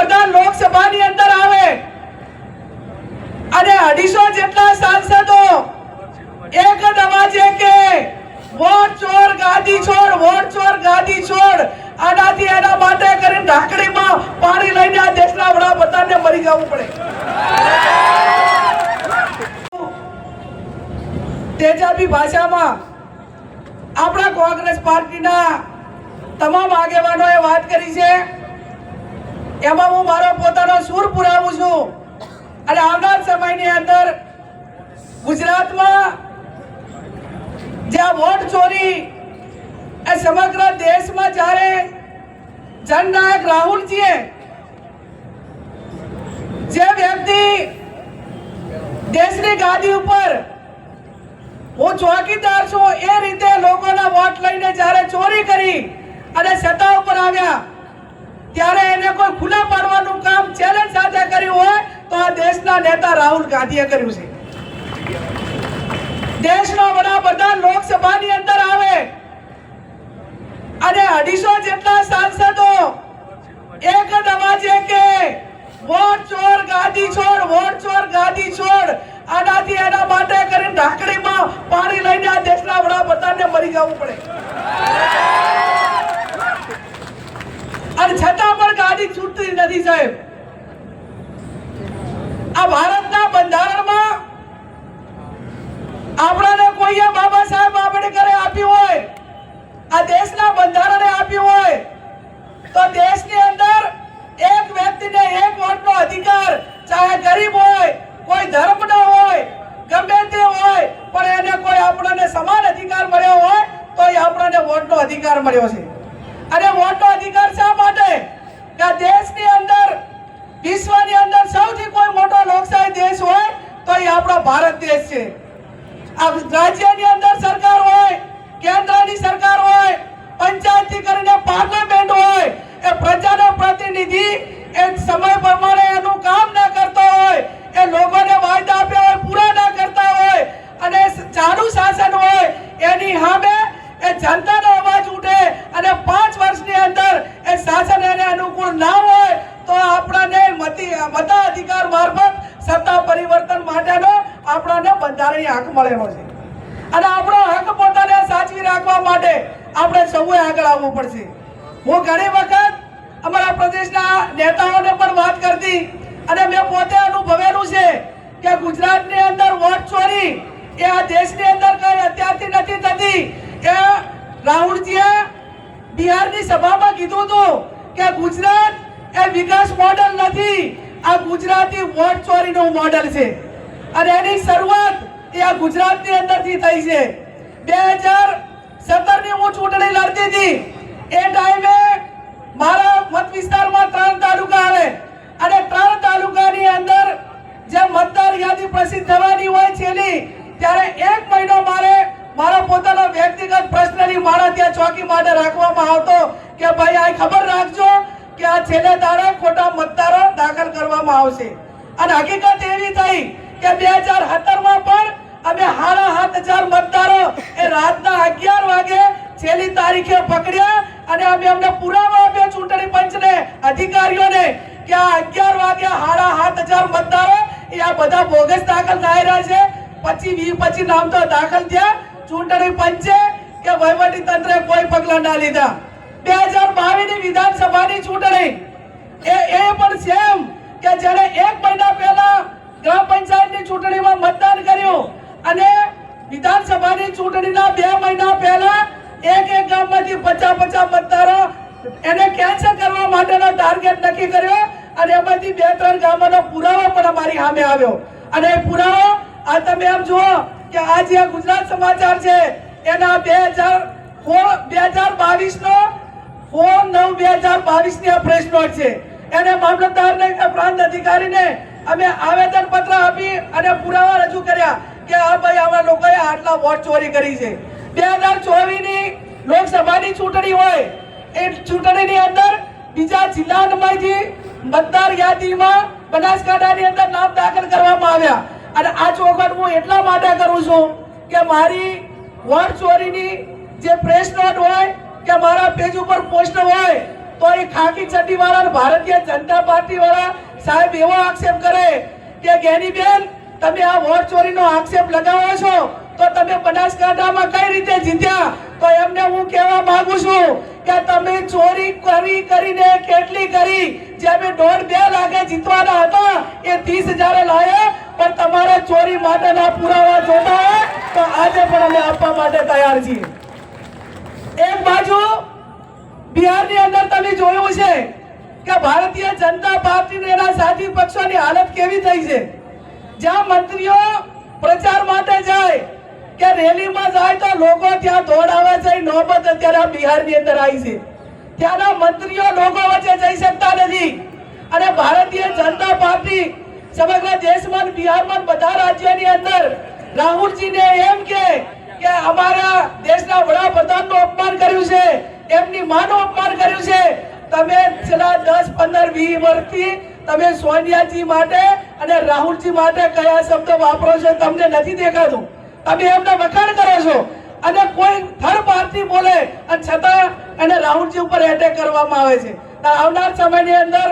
વડાપ્રધાન લોકસભાની અંદર આવે. અને અઢીસો જેટલા સાંસદો એક જ અવાજે કે વોટ ચોર, ગાદી છોડ, વોટ ચોર, ગાદી છોડ. આનાથી એના માટે કરીને ઢાંકડીમાં પાણી લઈને આ દેશના વડાપ્રધાનને મરી જવું પડે. તેજાબી ભાષામાં આપણા કોંગ્રેસ પાર્ટીના તમામ આગેવાનોએ વાત કરી છે. એમાં હું મારો પોતાનો સૂર પુરાવું છું. અને આવનાર સમયની અંદર ગુજરાતમાં જ્યાં વોટ ચોરી એ સમગ્ર દેશમાં જ્યારે જનનાયક રાહુલજીએ જે વ્યક્તિ દેશની ગાદી ઉપર હું ચોકીદાર છું એ રીતે લોકોના વોટ લઈને જ્યારે ચોરી કરી અને સત્તા ઉપર આવ્યા ત્યારે એને કોઈ ખુલ્લા પાડવાનું કામ ચેલેન્જ સાથે કર્યું હોય, તો આ દેશના નેતા રાહુલ ગાંધીએ કર્યું છે. દેશના વડાપ્રધાન લોકસભાની અંદર આવે. અને અઢીસો જેટલા સાંસદો એક જ અવાજે કે વોટ ચોર, ગાદી છોડ, વોટ ચોર, ગાદી છોડ. આનાથી એના માટે કરીને ઢાંકડીમાં પાણી લઈને આ દેશના વડાપ્રધાનને મરી જવું પડે અને છતાં પણ ગાડી છૂટતી નથી સાહેબ આ ભારતના બંધારણમાં આપણાને કોઈએ બાબા સાહેબ આંબેડકરે આપ્યું હોય આ દેશના બંધારણે આપ્યું હોય તો દેશની અંદર એક વ્યક્તિને એક વોટનો અધિકાર ચાહે ગરીબ હોય કોઈ ધર્મનો હોય ગમે તે હોય પણ એને કોઈ આપણને સમાન અધિકાર મળ્યો હોય તો એ આપણને વોટનો અધિકાર મળ્યો છે. અને વોટનો અધિકાર શા માટે? કે દેશની અંદર, વિશ્વની અંદર સૌથી કોઈ મોટો લોકશાહી દેશ હોય તો એ આપણો ભારત દેશ છે. આ રાજ્યની અંદર સરકાર હોય, કેન્દ્રની સરકાર હોય, પંચાયતથી કરીને પાર્લામેન્ટ હોય, એ પ્રજાનો પ્રતિનિધિ એ સમય પ્રમાણે એનું કામ ન કરતો હોય, એ લોકોને વાયદા આપ્યા હોય, પૂરા ન કરતા હોય, અને ચાલુ શાસન હોય, એની સામે એ જનતાનો અવાજ ઉઠે અને પાંચ વર્ષની અંદર એ શાસન એને અનુકૂળ ના હોય તો આપણને મતી મતાધિકાર મારફત સત્તા પરિવર્તન માટેનો આપણને બંધારણીય હક મળેલો છે. અને આપણો હક પોતાને સાચવી રાખવા માટે આપણે સૌએ આગળ આવવું પડશે. હું ઘણી વખત અમારા પ્રદેશના નેતાઓને પણ વાત કરતી અને મેં પોતે અનુભવેલું છે કે ગુજરાતની અંદર વોટ ચોરી એ આ દેશની અંદર કઈ અત્યારથી નથી થતી. એ રાહુલજીએ બિહારની સભામાં કીધું હતું કે ગુજરાત એ વિકાસ મોડલ નથી, આ ગુજરાતી વોટ ચોરીનું મોડલ છે. અને એની શરૂઆત એ આ ગુજરાતની અંદરથી થઈ છે. બે હજાર સત્તરની હું ચૂંટણી લડતી હતી, એ ટાઈમે મારા મત વિસ્તારમાં ત્રણ તાલુકા આવે. અને ત્રણ તાલુકાની અંદર જે મતદાર યાદી પ્રસિદ્ધ થવાની હોય છેલ્લી, ત્યારે એક મહિનો મારે મારો પોતાનો વ્યક્તિગત પ્રશ્નની માળા ત્યાં ચોકી માટે રાખવામાં આવતો કે ભાઈ, આ ખબર રાખજો કે આ છેલ્લે તારે ખોટા મતદારો દાખલ કરવામાં આવશે. અને હકીકત એવી થઈ કે બે હજાર સત્તરમાં પણ અમે સાડા સાત હજાર મતદારો એ રાતના અગિયાર વાગે છેલ્લી તારીખે પકડ્યા અને અમે અમને પુરાવા આપ્યા ચૂંટણી પંચને, અધિકારીઓને કે આ અગિયાર વાગે સાડા સાત હજાર મતદારો એ આ બધા બોગસ દાખલ થઈ રહ્યા છે. પછી વી પછી નામ તો દાખલ થયા. ચૂંટણી પંચે કે વહીવટી તંત્રે કોઈ પગલા ના લીધા. બે હજાર બાવીસની વિધાનસભાની ચૂંટણી. એ એ પણ સેમ કે જેને એક મહિના પહેલા ગ્રામ પંચાયતની ચૂંટણીમાં મતદાન કર્યું અને વિધાનસભાની ચૂંટણીના બે મહિના પહેલા એક એક ગામમાંથી પચાસ પચાસ મતદારો એને કેન્સલ કરવા માટેનો ટાર્ગેટ નક્કી કર્યો અને એમાંથી બે ત્રણ ગામોનો પુરાવો પણ અમારી સામે આવ્યો. અને એ પુરાવો આ તમે એમ જુઓ કે આ જે ગુજરાત સમાચાર છે, એના બે હજાર બે હજાર બાવીસ નો ફોર નવ, બે હજાર બાવીસની આ પ્રેસ નોટ છે. એને મામલતદારને પ્રાંત અધિકારીને અમે આવેદન પત્ર આપી અને પુરાવા રજૂ કર્યા કે આ ભાઈ આવા લોકોએ આટલા વોટ ચોરી કરી છે. બે હજાર ચોવીસની લોકસભાની ચૂંટણી હોય, એ ચૂંટણીની અંદર બીજા જિલ્લામાંથી મતદાર યાદીમાં બનાસકાંઠાની અંદર નામ દાખલ કરવામાં આવ્યા. અને આ ચોખટ હું એટલા માટે કરું છું કે મારી વોટ ચોરીની જે પ્રેસ નોટ હોય કે મારા પેજ ઉપર પોસ્ટ હોય, તો એ ખાકી ચડ્ડી વાળા ભારતીય જનતા પાર્ટી વાળા સાહેબ એવો આક્ષેપ કરે કે ગેની બેન, તમે આ વોટ ચોરીનો આક્ષેપ લગાવો છો, તો તમે બનાસકાંઠામાં કઈ રીતે જીત્યા? તો એમને હું કહેવા માંગુ છું કે તમે ચોરી કરી કરીને કેટલી કરી? જે અમે દોઢ બે લાખે જીતવાના હતા, એ ત્રીસ હજારે લાયા. પણ તમારે ચોરી માટેના પુરાવા જોતા તો આજે પણ અમે આપવા માટે તૈયાર છીએ. એક બાજુ બિહારની અંદર તમે જોયું છે કે ભારતીય જનતા પાર્ટીને એના સાથી પક્ષોની હાલત કેવી થઈ છે? જ્યાં મંત્રીઓ પ્રચાર માટે જાય કે રેલીમાં જાય તો લોકો ત્યાં દોડાવે છે નોબત અત્યારે બિહારની અંદર આવી છે. ત્યાંના મંત્રીઓ લોકો વચ્ચે જઈ શકતા નથી. અને ભારતીય જનતા પાર્ટી સમગ્ર દેશમાં બિહારમાં બધા રાજ્યની અંદર, રાહુલજીને એમ કે કે અમારા દેશના વડાપ્રધાનનું અપમાન કર્યું છે, એમની માનું અપમાન કર્યું છે. તમે છેલ્લા દસ, પંદર, વીસ વર્ષથી તમે સોનિયાજી માટે અને રાહુલજી માટે કયા શબ્દ વાપરો છો તમને નથી દેખાતું. તમે એમને વખાણ કરો છો. અને કોઈ થર્ડ પાર્ટી બોલે, અને છતાં એને રાહુલજી ઉપર એટેક કરવામાં આવે છે. તો આવનાર સમયની અંદર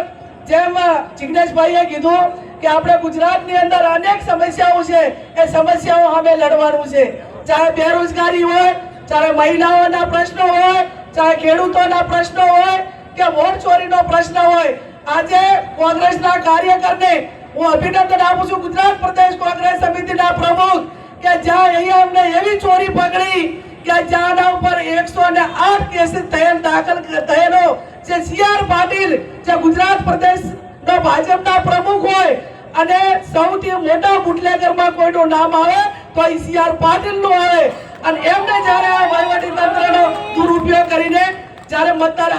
જેમ જિગ્નેશભાઈએ કીધું કે આપણે ગુજરાતની અંદર અનેક સમસ્યાઓ છે. એ સમસ્યાઓ સામે લડવાનું છે. ચાહે બેરોજગારી હોય, ચાહે મહિલાઓના પ્રશ્નો હોય, ચાહે ખેડૂતોના પ્રશ્નો હોય, કે વોટ ચોરીનો પ્રશ્ન હોય. આજે કોંગ્રેસના કાર્યકરને હું અભિનંદન આપું છું. ગુજરાત પ્રદેશ કોંગ્રેસ સમિતિના પ્રમુખ કે જ્યાં અહીંયા એવી ચોરી પકડી કે જ્યાંના ઉપર એકસો ને આઠ કેસ થયેલ દાખલ થયેલો જે સી આર પાટીલ, જે ગુજરાત પ્રદેશ નો ભાજપના પ્રમુખ હોય અને સૌથી મોટા બુટલેગરમાં કોઈનું નામ આવે તો એ સી આર પાટીલનું આવે. અને એમને જ્યારે આ વહીવટી તંત્રનો દુરુપયોગ કરીને, જ્યારે મતદાર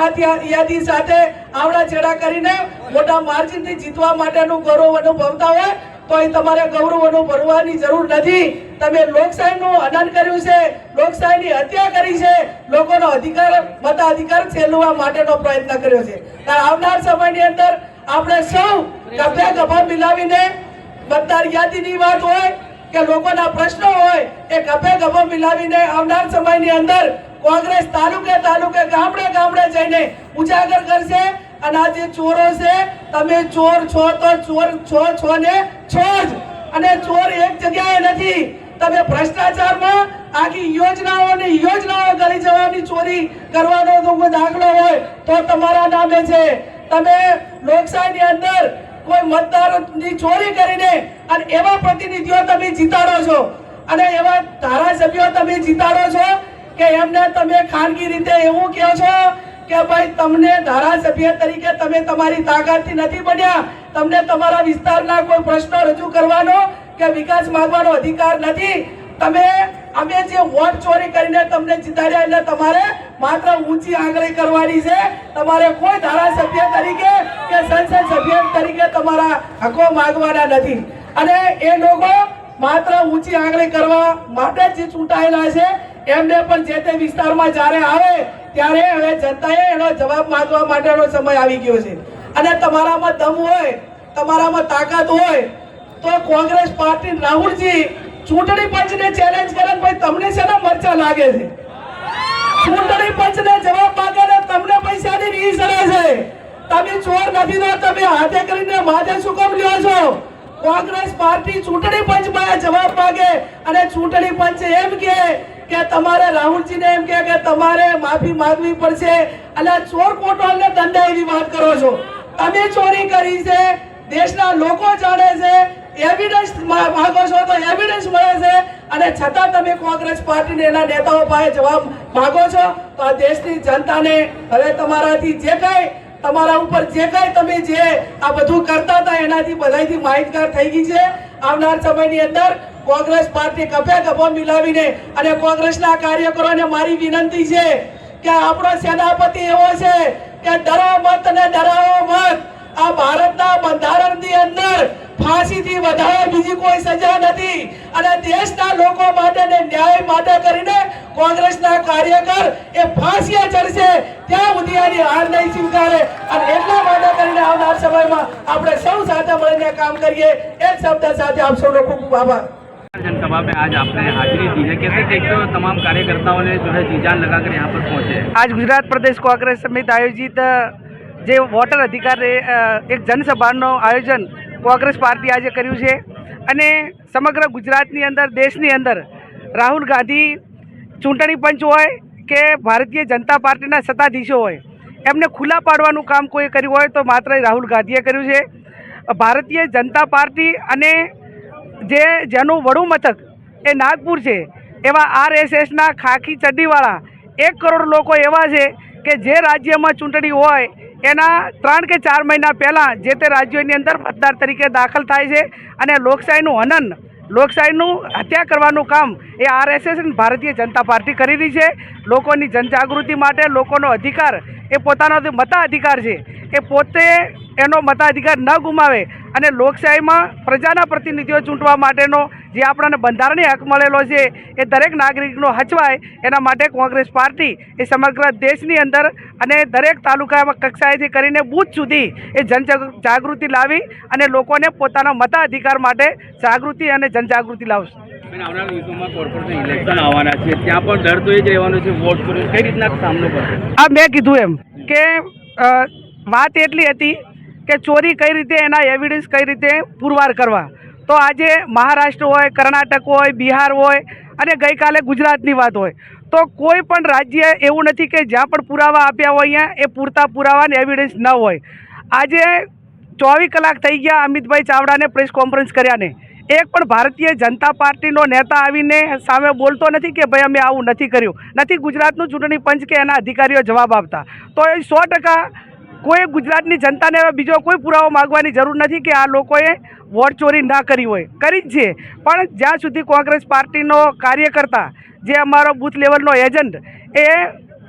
યાદી સાથે આવડા ચેડા કરીને મોટા માર્જિનથી જીતવા માટેનું ગૌરવ અનુભવતા હોય તો તમારે ગૌરવનો ભરવાની જરૂર નથી. તમે લોકશાહીનું હનન કર્યું છે, લોકશાહીની હત્યા કરી છે, લોકોનો અધિકાર મતાધિકાર છેલવા માટેનો પ્રયત્ન કર્યો છે. આવનાર સમયની અંદર આપણે સૌ ગભે ગભા મિલાવીને મતદાર યાદીની વાત હોય કે લોકોના પ્રશ્નો હોય એ ગભે ગભો મિલાવીને આવનાર સમયની અંદર કોંગ્રેસ તાલુકે તાલુકે ગામડે ગામડે જઈને ઉજાગર કરશે. અને આ જે ચોરો છે તમે ચોર છો તો ચોર છો છો ને છો જ. અને ચોર એક જગ્યાએ નથી. તમે ભ્રષ્ટાચારમાં આખી યોજનાઓ ને યોજનાઓ કરી જવાની ચોરી કરવાનો કોઈ દાખલો હોય, તો તમારા નામે છે. તમે લોકશાહીની અંદર કોઈ મતદારોની ચોરી કરીને અને એવા પ્રતિનિધિઓ તમે જીતાડો છો. અને એવા ધારાસભ્યો તમે જીતાડો છો કે એમને તમે ખાનગી રીતે એવું કહો છો કે ભાઈ, તમને ધારાસભ્ય તરીકે તમે તમારી તાકાતથી નથી બન્યા. તમને તમારા વિસ્તારના કોઈ પ્રશ્ન રજૂ કરવાનો કે વિકાસ માંગવાનો અધિકાર નથી. તમે, અમે જે વોટ ચોરી કરીને તમને જીતાડ્યા એટલે તમારે માત્ર ઊંચી આંગળી કરવાની છે. તમારે કોઈ ધારાસભ્ય તરીકે કે સંસદ સભ્ય તરીકે તમારા હકો માંગવાના નથી. અને એ લોકો માત્ર ઊંચી આંગળી કરવા માટે જ ચૂંટાયેલા છે. એમને પણ જે તે વિસ્તારમાં જ્યારે આવે ત્યારે હવે જનતાએ એનો જવાબ માંગવા માટેનો સમય આવી ગયો છે. અને તમારામાં દમ હોય, તમારામાં તાકાત હોય, તો કોંગ્રેસ પાર્ટી રાહુલજી ચૂંટણી પંચને ચેલેન્જ કરે ને ભાઈ તમને શેના મરચા લાગે છે? ચૂંટણી પંચને જવાબ માંગે ને તમને પૈસાની રી સડે છે. તમે ચોર નથી તો તમે હાથે કરીને માથે શું કામ લ્યો છો? કોંગ્રેસ પાર્ટી ચૂંટણી પંચમાં જવાબ માંગે અને ચૂંટણી પંચ એમ કે કે તમારે રાહુલજીને એમ કે તમારે માફી માંગવી પડશે. અને ચોર કોટવાલને દંડા એવી વાત કરો છો. તમે ચોરી કરી છે, દેશના લોકો જાણે છે એવિડન્સ માંગો છો તો એવિડન્સ મળે છે. અને છતાં તમે કોંગ્રેસ પાર્ટીને એના નેતાઓ પાસે જવાબ માંગો છો, તો આ દેશની જનતાને હવે તમારાથી જે કાંઈ, તમારા ઉપર જે કાંઈ તમે જે આ બધું કરતા હતા, એનાથી બધાથી માહિતગાર થઈ ગઈ છે. આવનાર સમયની અંદર કોંગ્રેસ પાર્ટી કફે કફો મિલાવીને અને કોંગ્રેસના કાર્યકરોને મારી વિનંતી છે કે આપણો સેનાપતિ એવો છે કે ડરો મત ને ડરાવો મત. આ ભારતના બંધારણની અંદર ફાંસીથી વધારે બીજી કોઈ સજા નથી. અને દેશના લોકો માટે ને ન્યાય માટે કરીને કોંગ્રેસના કાર્યકર એ ફાંસીએ ચડશે. ત્યાં સુધી આની હાર નહીં સ્વીકારે. અને એટલા માટે કરીને આવનાર સમયમાં આપણે સૌ સાથે મળીને કામ કરીએ. એ શબ્દ સાથે આપ સૌનો ખૂબ ખૂબ આભાર. जनसभा में आज आपने हाजिरी दी है कैसे देखते हो तमाम कार्यकर्ताओं ने जो है जी जान लगाकर यहाँ पर पहुंचे आज गुजरात प्रदेश कांग्रेस समिति आयोजित જે વોટર અધિકાર એ, અ, એક જનસભાનું આયોજન કોંગ્રેસ પાર્ટી આજે કર્યું છે અને સમગ્ર ગુજરાતની અંદર દેશની અંદર રાહુલ ગાંધી ચૂંટણી પંચ હોય કે ભારતીય જનતા પાર્ટીના સત્તાધીશો હોય એમને ખુલ્લા પાડવાનું કામ કોઈ કર્યું હોય તો માત્ર રાહુલ ગાંધીએ કર્યું છે ભારતીય જનતા પાર્ટી અને જે જેનું વડું મથક એ નાગપુર છે, એવા આરએસએસના ખાખી ચડ્ડીવાળા એક કરોડ લોકો એવા છે કે જે રાજ્યમાં ચૂંટણી હોય, એના ત્રણ કે ચાર મહિના પહેલાં જે તે રાજ્યોની અંદર મતદાર તરીકે દાખલ થાય છે અને લોકશાહીનું હનન, લોકશાહીનું હત્યા કરવાનું કામ એ આરએસએસ અને ભારતીય જનતા પાર્ટી કરી રહી છે. લોકોની જનજાગૃતિ માટે લોકોનો અધિકાર એ પોતાનો મતાધિકાર છે. એ પોતે એનો મતાધિકાર ન ગુમાવે અને લોકશાહીમાં પ્રજાના પ્રતિનિધિઓ ચૂંટવા માટેનો જે આપણને બંધારણીય હક મળેલો છે એ દરેક નાગરિકનો હચવાય એના માટે કોંગ્રેસ પાર્ટી એ સમગ્ર દેશની અંદર અને દરેક તાલુકામાં કક્ષાએથી કરીને બૂથ સુધી એ જનજાગૃતિ લાવી અને લોકોને પોતાના મતાધિકાર માટે જાગૃતિ અને જનજાગૃતિ લાવશે. આવનારા દિવસોમાં કોર્પોરેશન ઇલેક્શન આવવાના છે? ત્યાં પણ ડર તો એ જ રહેવાનો છે વોટ ચોરી કઈ રીતના સામનો કરશે આ મેં કીધું એમ કે વાત એટલી હતી કે ચોરી કઈ રીતે, એના એવિડન્સ કઈ રીતે પુરવાર કરવા. તો આજે મહારાષ્ટ્ર હોય, કર્ણાટક હોય, બિહાર હોય અને ગઈકાલે ગુજરાતની વાત હોય. તો કોઈ પણ રાજ્ય એવું નથી કે જ્યાં પણ પુરાવા આપ્યા હોય અહીંયા, એ પૂરતા પુરાવા અને એવિડન્સ ન હોય. આજે ચોવીસ કલાક થઈ ગયા અમિતભાઈ ચાવડાને પ્રેસ કોન્ફરન્સ કર્યાને એક પણ ભારતીય જનતા પાર્ટીનો નેતા આવીને સામે બોલતો નથી કે ભાઈ અમે આવું નથી કર્યું. નથી ગુજરાતનું ચૂંટણી પંચ કે એના અધિકારીઓ જવાબ આપતા. તો એ સો ટકા કોઈ ગુજરાતની જનતાને હવે બીજો કોઈ પુરાવો માગવાની જરૂર નથી કે આ લોકોએ વોટ ચોરી ના કરી હોય. કરી જ છે. પણ જ્યાં સુધી કોંગ્રેસ પાર્ટીનો કાર્યકર્તા જે અમારો બૂથ લેવલનો એજન્ટ એ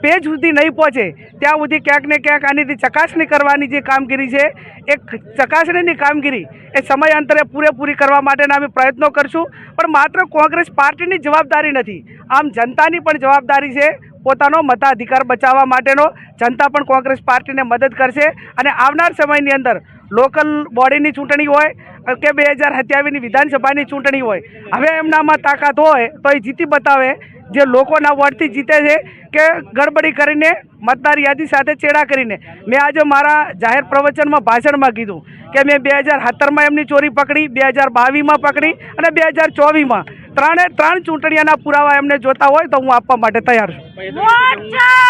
પેજ સુધી નહીં પહોંચે, ત્યાં સુધી ક્યાંક ને ક્યાંક આની ચકાસણી કરવાની જે કામગીરી છે, એ ચકાસણીની કામગીરી એ સમયાંતરે પૂરેપૂરી કરવા માટેના અમે પ્રયત્નો કરશું. પણ માત્ર કોંગ્રેસ પાર્ટીની જવાબદારી નથી, આમ જનતાની પણ જવાબદારી છે. પોતાનો મતાધિકાર બચાવવા માટેનો જનતા પણ કોંગ્રેસ પાર્ટીને મદદ કરશે. અને આવનાર સમયની અંદર લોકલ બોડીની ચૂંટણી હોય કે બે હજાર સત્યાવીસની વિધાનસભાની ચૂંટણી હોય, હવે એમનામાં તાકાત હોય તો એ જીતી બતાવે. જે લોકોના વોટથી જીતે છે કે ગડબડી કરીને મતદાર યાદી સાથે ચેડા કરીને. મેં આજે મારા જાહેર પ્રવચનમાં ભાષણમાં કીધું કે મેં બે હજાર સત્તરમાં એમની ચોરી પકડી, બે હજાર બાવીસમાં પકડી અને બે હજાર ચોવીસમાં ત્રણે ત્રણ ચૂંટણીના પુરાવા એમને જોતા હોય તો હું આપવા માટે તૈયાર છું.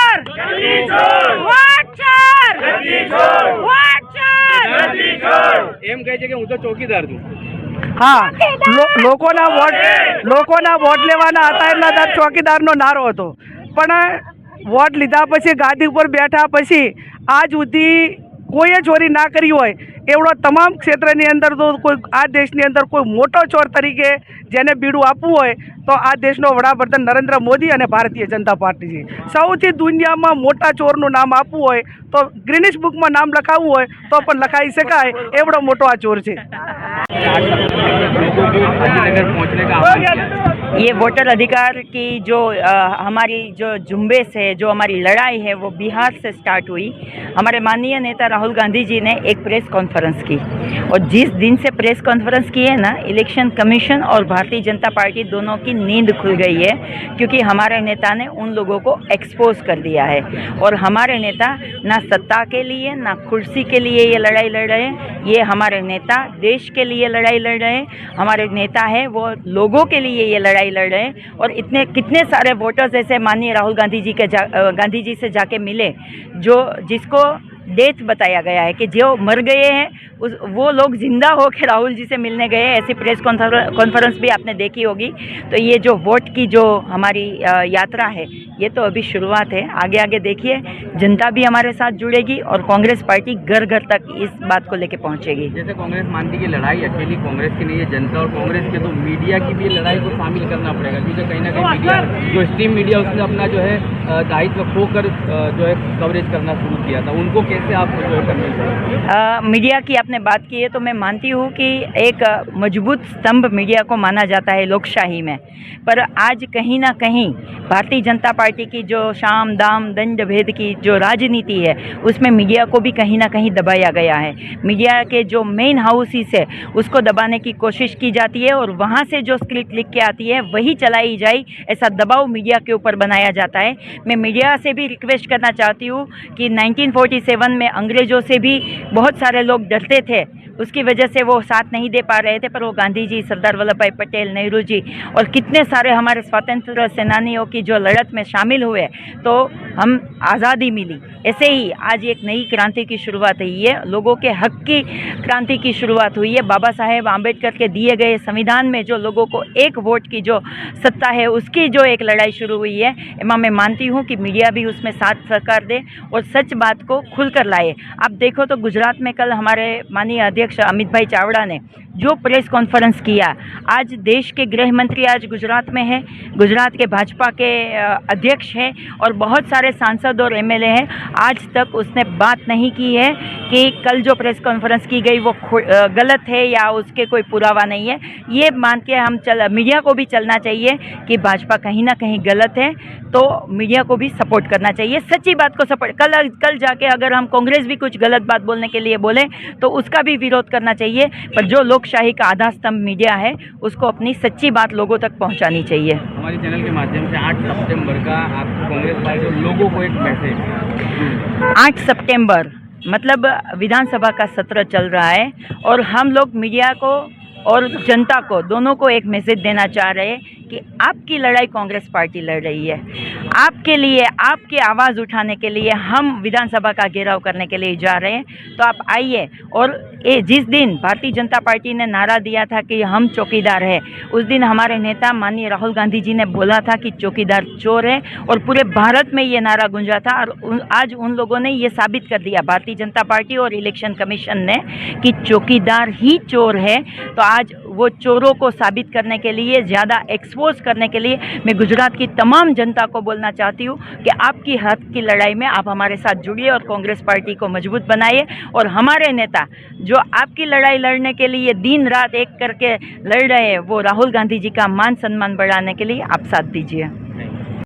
એમ કહે છે કે હું તો ચોકીદાર છું. હા લો- લોકોના વોટ લોકોના વોટ લેવાના હતા એટલા ચોકીદારનો નારો હતો. પણ વોટ લીધા પછી ગાદી ઉપર બેઠા પછી આજ સુધી કોઈએ ચોરી ના કરી હોય એવડો તમામ ક્ષેત્રની અંદર તો કોઈ આ દેશની અંદર કોઈ મોટો ચોર તરીકે જેને બીડું આપવું હોય તો આ દેશનો વડાપ્રધાન નરેન્દ્ર મોદી અને ભારતીય જનતા પાર્ટી છે સૌથી દુનિયામાં મોટા ચોરનું નામ આપવું હોય તો ગ્રીનિશ બુકમાં નામ લખાવવું હોય તો પણ લખાઈ શકાય એવડો મોટો આ ચોર છે. ये वोटर अधिकार की जो अ, हमारी जो झुम्बेश है जो हमारी लड़ाई है वो बिहार से स्टार्ट हुई। हमारे माननीय नेता राहुल गांधी जी ने एक प्रेस कॉन्फ्रेंस की। और जिस दिन से प्रेस कॉन्फ्रेंस की है ना इलेक्शन कमीशन और भारतीय जनता पार्टी दोनों की नींद खुल गई है क्योंकि हमारे नेता ने उन लोगों को एक्सपोज कर दिया है। और हमारे नेता ना सत्ता के लिए ना कुर्सी के लिए ये लड़ाई लड़ रहे हैं। ये हमारे नेता देश के लिए लड़ाई लड़ रहे हैं। हमारे नेता है वो लोगों के लिए ये लड़ाई लड़ रहे हैं और इतने कितने सारे वोटर्स ऐसे माननीय राहुल गांधी जी के जा अ, गांधी जी से जाके मिले जो जिसको डेथ बताया गया है कि जो मर गए हैं उस वो लोग ज़िंदा होकर राहुल जी से मिलने गए हैं। ऐसी प्रेस कॉन्फ्रेंस भी आपने देखी होगी। तो ये जो वोट की जो हमारी यात्रा है ये तो अभी शुरुआत है। आगे आगे देखिए जनता भी हमारे साथ जुड़ेगी और कांग्रेस पार्टी घर घर तक इस बात को लेकर पहुँचेगी। जैसे कांग्रेस मानती कि लड़ाई अकेली कांग्रेस की नहीं है जनता और कांग्रेस के तो मीडिया की भी लड़ाई को शामिल करना पड़ेगा। क्योंकि कहीं ना कहीं मीडिया जो स्ट्रीम मीडिया उसने अपना जो है दायित्व खोकर जो है कवरेज करना शुरू किया था। उनको कैसे आप जो करने चाहिए अ, मीडिया की आपने बात की है तो मैं मानती हूँ कि एक मज़बूत स्तंभ मीडिया को माना जाता है लोकशाही में। पर आज कहीं ना कहीं भारतीय जनता पार्टी की जो शाम दाम दंड भेद की जो राजनीति है उसमें मीडिया को भी कहीं ना कहीं दबाया गया है। मीडिया के जो मेन हाउसेस है उसको दबाने की कोशिश की जाती है और वहाँ से जो स्क्रिप्ट लिख के आती है वही चलाई जाए ऐसा दबाव मीडिया के ऊपर बनाया जाता है। मैं मीडिया से भी रिक्वेस्ट करना चाहती हूँ कि 1947 सेवन में अंग्रेज़ों से भी बहुत सारे लोग डरते थे उसकी वजह से वो साथ नहीं दे पा रहे थे, पर वो गांधी जी सरदार वल्लभ भाई पटेल, नेहरू जी और कितने सारे हमारे स्वतंत्र सेनानियों की जो लड़त में शामिल हुए तो हम आज़ादी मिली। ऐसे ही आज एक नई क्रांति की शुरुआत हुई है। लोगों के हक की क्रांति की शुरुआत हुई है। बाबा साहेब आम्बेडकर के दिए गए संविधान में जो लोगों को एक वोट की जो सत्ता है, उसकी जो एक लड़ाई शुरू हुई है मैं मानती हूँ कि मीडिया भी उसमें साथ सहकार दे और सच बात को खुलकर लाए। आप देखो तो गुजरात में कल हमारे माननीय अध्यक्ष अमित भाई चावड़ा ने जो प्रेस कॉन्फ्रेंस किया। आज देश के गृह मंत्री आज गुजरात में है। गुजरात के भाजपा के अध्यक्ष हैं और बहुत सारे सांसद और एमएलए हैं। आज तक उसने बात नहीं की है कि कल जो प्रेस कॉन्फ्रेंस की गई वो गलत है या उसके कोई पुरावा नहीं है। ये मान के हम चल, मीडिया को भी चलना चाहिए कि भाजपा कहीं ना कहीं गलत है तो मीडिया को भी सपोर्ट करना चाहिए। सच्ची बात को सपोर्ट, कल कल जाके अगर हम कांग्रेस भी कुछ गलत बात बोलने के लिए बोले तो उसका भी विरोध करना चाहिए पर जो लोकशाही का आधा स्तंभ मीडिया है उसको अपनी सच्ची बात लोगों तक पहुंचानी चाहिए। हमारे चैनल के माध्यम से 8 सितंबर का आप कांग्रेस पार्टी और लोगों को एक मैसेज। आठ सितंबर मतलब विधानसभा का सत्र चल रहा है और हम लोग मीडिया को और जनता को दोनों को एक मैसेज देना चाह रहे हैं कि आपकी लड़ाई कांग्रेस पार्टी लड़ रही है। आपके लिए, आपकी आवाज़ उठाने के लिए हम विधानसभा का घेराव करने के लिए जा रहे हैं। तो आप आइए और ये जिस दिन भारतीय जनता पार्टी ने नारा दिया था कि हम चौकीदार हैं, उस दिन हमारे नेता माननीय राहुल गांधी जी ने बोला था कि चौकीदार चोर है और पूरे भारत में ये नारा गूंजा था और आज उन लोगों ने ये साबित कर दिया। भारतीय जनता पार्टी और इलेक्शन कमीशन ने कि चौकीदार ही चोर है। तो आज वो चोरों को साबित करने के लिए, ज़्यादा एक्सपोज करने के लिए मैं गुजरात की तमाम जनता को बोलना चाहती हूँ कि आपकी हक की लड़ाई में आप हमारे साथ जुड़िए और कांग्रेस पार्टी को मज़बूत बनाइए और हमारे नेता जो आपकी लड़ाई लड़ने के लिए दिन रात एक करके लड़ रहे हैं, वो राहुल गांधी जी का मान सम्मान बढ़ाने के लिए आप साथ दीजिए।